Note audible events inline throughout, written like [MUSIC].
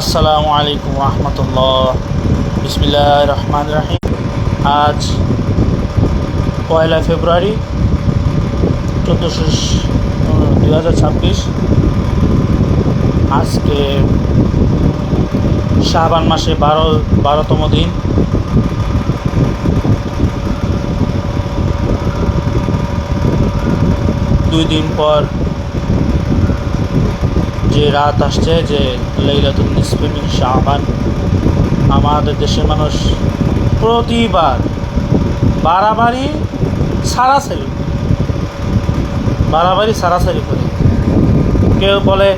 আসসালামু আলাইকুম রহমতুল্লাহ। বিসমিল্লাহ রহমান রাহিম আজ পয়লা ফেব্রুয়ারি, চোদ্দোশো দু হাজার ছাব্বিশ। আজকে শাহবান মাসে বারো, বারোতম দিন। দুই দিন পর যে রাত আসছে যে লাইলাতুল নিসফে মিন শাবান, আমাদের দেশের মানুষ প্রতিবার বাড়াবাড়ি সারাসারি বাড়াবাড়ি সারাসারি করে। কেউ বলে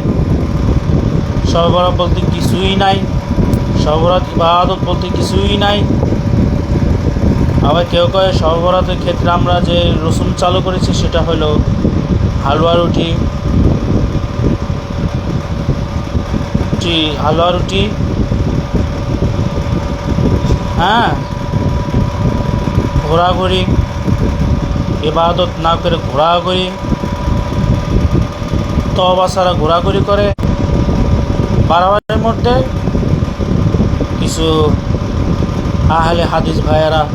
সরবরাহ বলতে কিছুই নাই সরবরাহ ইবাদত বলতে কিছুই নাই। আবার কেউ কয়ে সরবরাহের ক্ষেত্রে আমরা যে রসুন চালু করেছি, সেটা হলো হালুয়া রুটি রুটি, হালুয়া রুটি। হ্যাঁ। ঘোরাঘুরি। ইবাদত না করে ঘোরাঘুরি। তবা ছাড়া ঘোরাঘুরি করে। বাড়াবাড়ির মধ্যে কিছু আহলে হাদিস ভাইয়েরা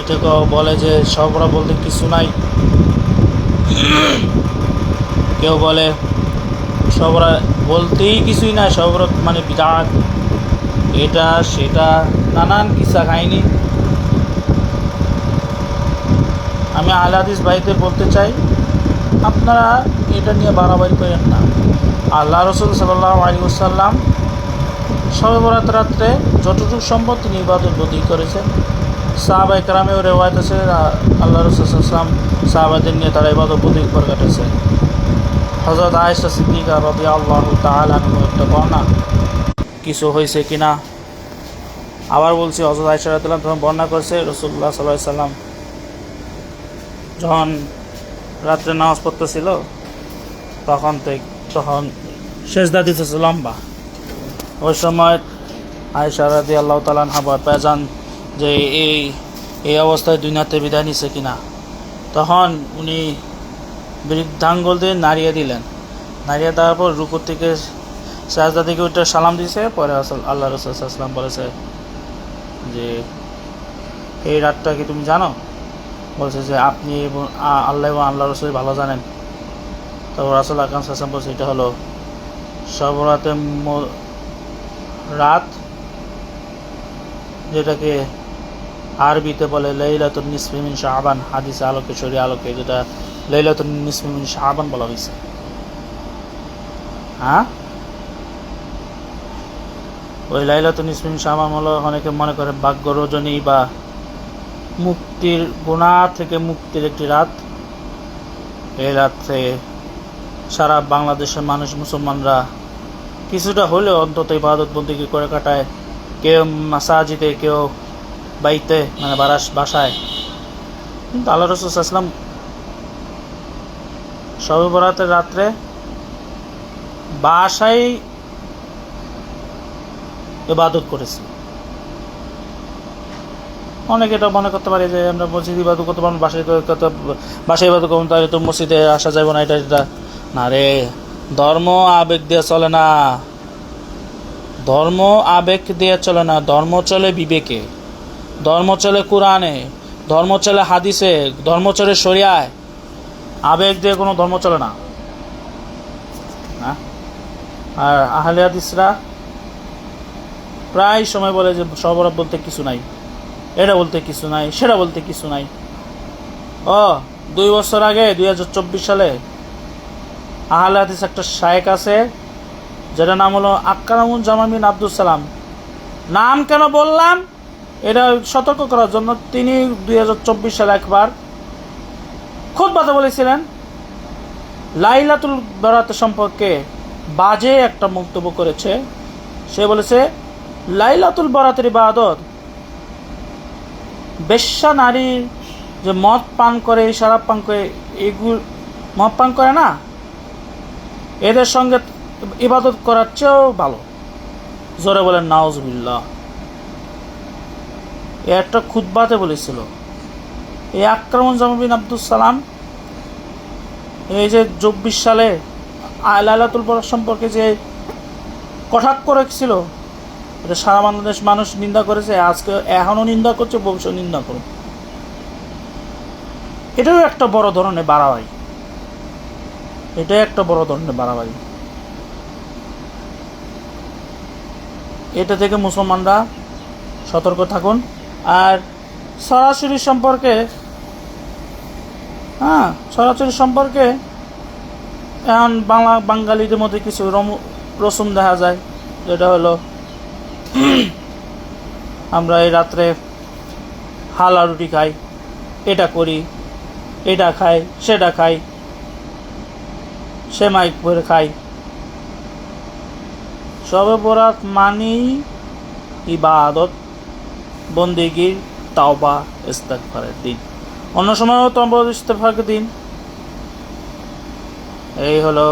এটাকে বলে যে সবরা বলতে কিছু নাই। কেউ বলে সবরা বলতেই কিছুই না সবরা মানে বিরাট। এটা, সেটা, নানান কিসা কাহিনি আমি আলাদিস ভাইদের বলতে চাই, আপনারা এটা নিয়ে বাড়াবাড়ি করেন না। আল্লাহ রসুল সাল্লাহ আলী সাল্লাম রাত্রে যতটুকু সম্ভব তিনি ইবাদত বদি করেছেন। সাহাবা একরামেও রেওয়ায়ত আছে, আল্লাহ রসুলাম সাহাবাদের নিয়ে তারা ইবাদত বদি করে কাটেছে হজরত আয়েশা সিদ্দিকা রবি আল্লাহ তালানু একটা বর্ণা কিছু হয়েছে কিনা? আবার বলছি হজরত আয়েশা আনহা তখন বর্ণনা করেছে রসুল্লাহ সাল্লাহ সাল্লাম যখন রাত্রে নামাজ পড়তেছিল, তখন থেকে তখন শেষদা দিতেছে লম্বা। ওই সময় আয়েশা রাদি আল্লাহ তালান হাবার পেজান যে এই এই অবস্থায় দুই দুনিয়াতে বিদায় নিছে কিনা। তখন উনি বৃদ্ধাঙ্গল দিয়ে নাড়িয়ে দিলেন। নাড়িয়ে দেওয়ার পর রুকুর থেকে সাজদা থেকে ওইটা সালাম দিয়েছে। পরে আসল- আল্লাহ রসুলাম বলেছে যে, এই রাতটা কি তুমি জানো? বলছে যে, আপনি এবং আল্লাহ এবং আল্লাহ রসুল ভালো জানেন। তারপর রাসুল আকাম সাসাম বলছে, এটা হলো সর্বরাতে ম- রাত যেটাকে আরবিতে বলে লাইলাতুন নিসমিমিন শাহবান হাদিস আলোকে শরী আলোকে, যেটা লাইলাতুন নিসমিমিন শাহবান বলা হয়েছে। হ্যাঁ? ওই লাইলাতুন নিসমিমিন শাহবান হলো অনেকে মনে করে ভাগ্য রজনী বা মুক্তির গুণা থেকে মুক্তির একটি রাত। এই রাত্রে সারা বাংলাদেশের মানুষ মুসলমানরা কিছুটা হলেও অন্তত ইবাদত বন্দিকে করে কাটায়। কেউ মাসাজিতে কেউ বাইতে মানে বারাস বাসায়। কিন্তু আল্লাহ রসুলাম সবে বরাতের রাত্রে বাসায় ইবাদত করেছি। অনেকে এটা মনে করতে পারে যে আমরা মসজিদ ইবাদত করতে পারব বাসায় তো- কত বাসায় ইবাদত করব তাহলে তো মসজিদে আসা যাবে না, এটা এটা। না রে, ধর্ম আবেগ দিয়ে চলে না। ধর্ম আবেগ দিয়ে চলে না, ধর্ম চলে বিবেকে। ধর্ম চলে কোরআনে, ধর্ম চলে হাদিসে, ধর্ম চলে শরিয়ায়। আবেগ দিয়ে কোনো ধর্ম চলে না। হ্যাঁ? আর আহলে হাদিসরা প্রায় সময় বলে যে সবরাব বলতে কিছু নাই, এটা বলতে কিছু নাই, সেটা বলতে কিছু নাই। ও, দুই বছর আগে, দুই হাজার চব্বিশ সালে আহলে হাদিস একটা শায়েক আছে, যেটার নাম হলো আক্রামুল জামামিন আব্দুল সালাম। নাম কেন বললাম? এটা সতর্ক করার জন্য তিনি দুই হাজার চব্বিশ সালে একবার খুব কথা বলেছিলেন, লাইলাতুল বরাত সম্পর্কে বাজে একটা মন্তব্য করেছে। সে বলেছে, লাইলাতুল বরাতের ইবাদত, বেশ্যা নারী যে মদ পান করে, শরাব পান করে, এগুলো, মদ পান করে না, এদের সঙ্গে ইবাদত করার চেয়েও ভালো। জোরে বলেন নাওজবিল্লাহ এ একটা খুদ্বাতে বলেছিল। এই আক্রমণ জামাবিন আব্দুল সালাম, এই যে চব্বিশ সালে লাইলাতুল বরাত সম্পর্কে যে কটাক্ষ রেখেছিল এটা সারা বাংলাদেশ মানুষ নিন্দা করেছে, আজকে এখনও নিন্দা করছে ভবিষ্যৎ নিন্দা করুন এটাও একটা বড় ধরনের বাড়াবাড়ি। এটাই একটা বড় ধরনের বাড়াবাড়ি। এটা থেকে মুসলমানরা সতর্ক থাকুন। আর সরাসরি সম্পর্কে হ্যাঁ সরাসরি সম্পর্কে এখন বাংলা বাঙালিদের মধ্যে কিছু রম রসুম দেখা যায়, যেটা হলো [CLEARS THROAT] আমরা এই রাত্রে হালা রুটি খাই, এটা করি, এটা খাই, সেটা খাই, সেমাই করে খাই। সবে বরাত মানি ইবাদত, বন্দিগির তাওবা, ইস্তেগফারের দিন। অন্য সময়ও তবা ইস্তেগফারের দিন। এই হলো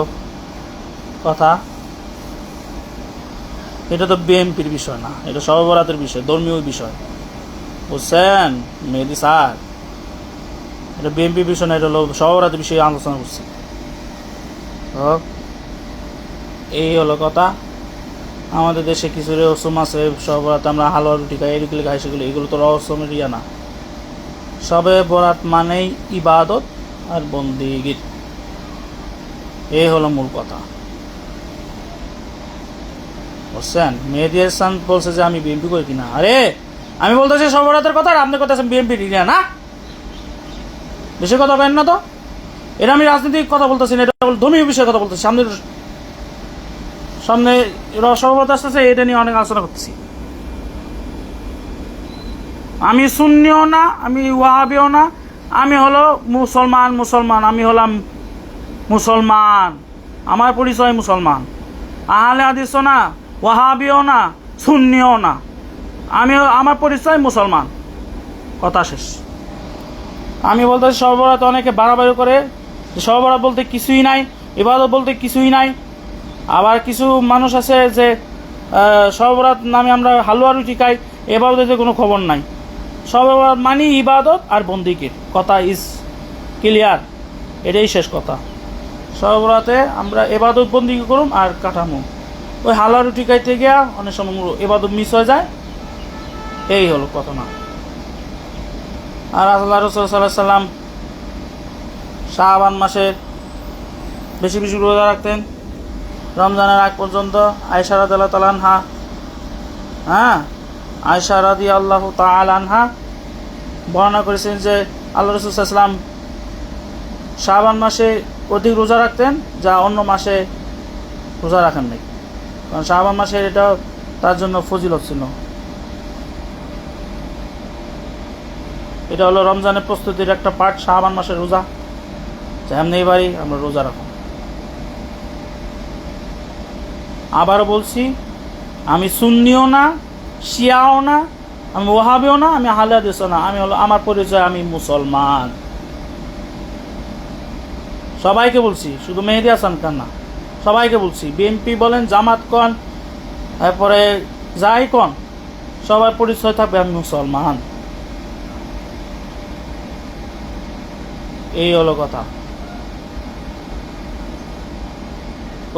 কথা। এটা তো বিএমপির বিষয় না, এটা সর্বরাতের বিষয়, ধর্মীয় বিষয়। বুঝছেন মেহেদি স্যার, এটা বিএমপি বিষয় না, এটা হলো সর্বরাতের বিষয়ে আলোচনা করছি। এই হলো কথা। আমাদের দেশে কিছু রসম আছে সর্বরাত আমরা হালুয়া রুটি খাই এগুলো খাই, সেগুলো, এগুলো তো রসমের ইয়া না। সবে বরাত মানেই ইবাদত আর বন্দিগির এই হলো মূল কথা। বুঝছেন মেহেদি হাসান বলছে যে আমি বিএনপি করি কিনা? আরে, আমি বলতেছি সবরাতের কথা আর আপনি কথা বিএনপি নিয়ে না? বেশি কথা কেন না তো। এটা আমি রাজনৈতিক কথা বলতেছি না, এটা ধর্মীয় বিষয়ে কথা বলতেছি। সামনে সামনে সর্বত আসতেছে, এটা নিয়ে অনেক আলোচনা করতেছি। আমি শূন্যও না আমি ওয়াহাবিও না। আমি হলো মুসলমান মুসলমান। আমি হলাম মুসলমান। আমার পরিচয় মুসলমান। আহলে হাদিস না ওয়াহাবিও না সুন্নিও না। আমি আমার পরিচয় মুসলমান। কথা শেষ। আমি বলতে সর্বরাত অনেকে বাড়াবাড়ি করে যে সর্বরাত বলতে কিছুই নাই ইবাদত বলতে কিছুই নাই। আবার কিছু মানুষ আছে যে আহ, সর্বরাত নামে আমরা হালুয়া রুটি খাই এবাদতে কোনো খবর নাই। সর্বরাত মানি, ইবাদত আর বন্দিকির কথা ইজ ক্লিয়ার এটাই শেষ কথা। সর্বরাতে আমরা এবাদত বন্দি করুম আর কাঠামো। ওই হালা রুটি খাইতে গিয়া অনেক সময় এবাদত মিস হয়ে যায়। এই হলো কথা না। আর আল্লাহ রসুল সাল্লাহ সাল্লাম শাহবান মাসে বেশি বেশি রোজা রাখতেন। রমজানের আগ পর্যন্ত আয়সা রাদ আল্লাহ তালানহা হ্যাঁ আয়সা রাদি আল্লাহ তালানহা বর্ণনা করেছেন যে আল্লাহ রসুল সাল্লাম শাহবান মাসে অধিক রোজা রাখতেন, যা অন্য মাসে রোজা রাখেন নাই। কারণ শাহবান মাসের এটা তার জন্য ফজিলত ছিল। এটা হলো রমজানের প্রস্তুতির একটা পার্ট শাহবান মাসের রোজা। যেমনি বাড়ি আমরা রোজা রাখো আবারও বলছি, আমি সুন্নিও না শিয়াও না, আমি ওহাবিও না, আমি হালাদিসও না, আমি হলো আমার পরিচয়, আমি মুসলমান। সবাইকে বলছি, শুধু মেহেদি হাসান খান না, সবাইকে বলছি, বিএনপি বলেন, জামাত কন, তারপরে যাই কন, সবার পরিচয় থাকবে, আমি মুসলমান। এই হলো কথা।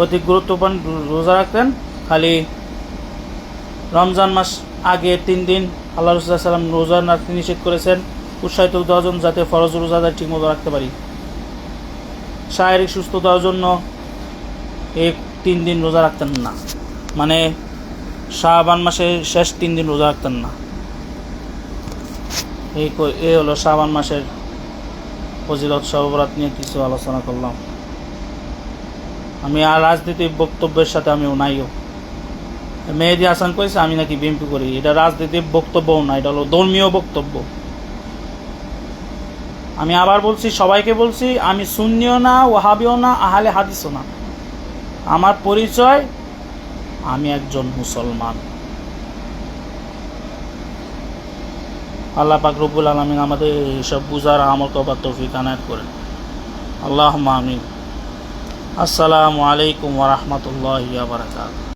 অতি গুরুত্বপূর্ণ রোজা রাখতেন, খালি রমজান মাস আগে তিন দিন আল্লাহ রসুল্লাহাম রোজা রাখতে নিষেধ করেছেন। উৎসাহিত জন্য যাতে ফরজ রোজাদার ঠিকমতো রাখতে পারি। শারীরিক সুস্থতার জন্য এই তিন দিন রোজা রাখতেন না। মানে শাহবান মাসের শেষ তিন দিন রোজা রাখতেন না। এই এই হলো শাহবান মাসের ফজিলত সহবরাত নিয়ে কিছু আলোচনা করলাম। আমি আর রাজনীতিক বক্তব্যের সাথে আমি নাইও মেহেদি হাসান কইছে, আমি নাকি বিএনপি করি। এটা রাজনীতির বক্তব্যও না, এটা হলো ধর্মীয় বক্তব্য। আমি আবার বলছি, সবাইকে বলছি, আমি শূন্যও না ওহাবিও না, আহালে হাদিসও না। আমার পরিচয়, আমি একজন মুসলমান। আল্লাহ পাক রব্বুল আলমিন আমাদের এইসব বুঝার আমল কবার তৌফিক আনায়ত করেন। আল্লাহ আমিন। আসসালামু আলাইকুম ওরহমতুল্লাহ বারকাত